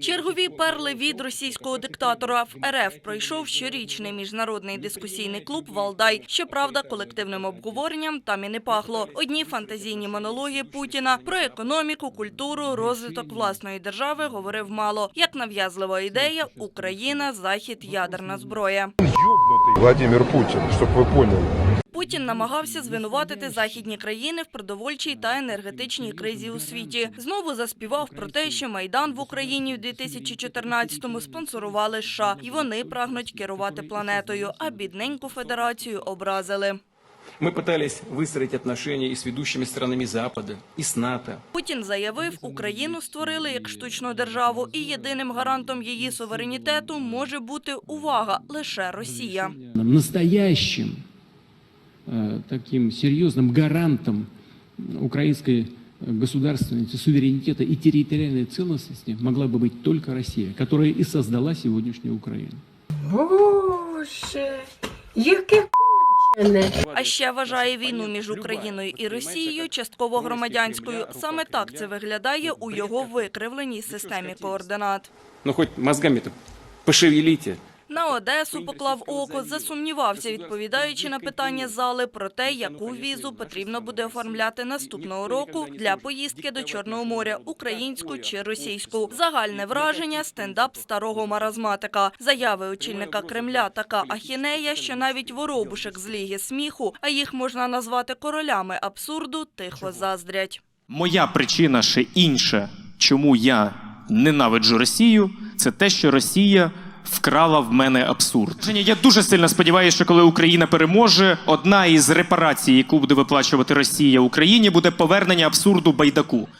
Чергові перли від російського диктатора в РФ пройшов щорічний міжнародний дискусійний клуб Валдай. Щоправда, колективним обговоренням там і не пахло. Одні фантазійні монологи Путіна про економіку, культуру, розвиток власної держави говорив мало. Як нав'язлива ідея Україна, захід, ядерна зброя. ёбнутый Владимир Путин, чтобы вы поняли. Путін намагався звинуватити західні країни в продовольчій та енергетичній кризі у світі. Знову заспівав про те, що майдан в Україні в 2014-му спонсорували США, і вони прагнуть керувати планетою. А бідненьку федерацію образили. Мы пытались выстроить отношения и с ведущими странами Запада, и с НАТО. Путін заявив, Україну створили як штучну державу, і єдиним гарантом її суверенітету може бути увага лише Росія. настоящим э, таким серьезным гарантом украинской государственности, суверенитета и территориальной целостности могла бы быть только Россия, которая и создала сегодняшнюю Украину. Боже, яке кончене. А ще вважає війну між Україною і Росією частково громадянською. Саме так це виглядає у його викривленій системі координат. Ну хоть мозгами-то пошевелите. На Одесу поклав око, засумнівався, відповідаючи на питання зали про те, яку візу потрібно буде оформляти наступного року для поїздки до Чорного моря, українську чи російську. Загальне враження – стендап старого маразматика. Заяви очільника Кремля така ахінея, що навіть воробушек з ліги сміху, а їх можна назвати королями абсурду, тихо заздрять. Моя причина ще інша, чому я ненавиджу Росію, це те, що Росія вкрала в мене абсурд. Женя, Я дуже сильно сподіваюся, що коли Україна переможе, одна із репарацій, яку буде виплачувати Росія Україні, буде повернення абсурду байдаку.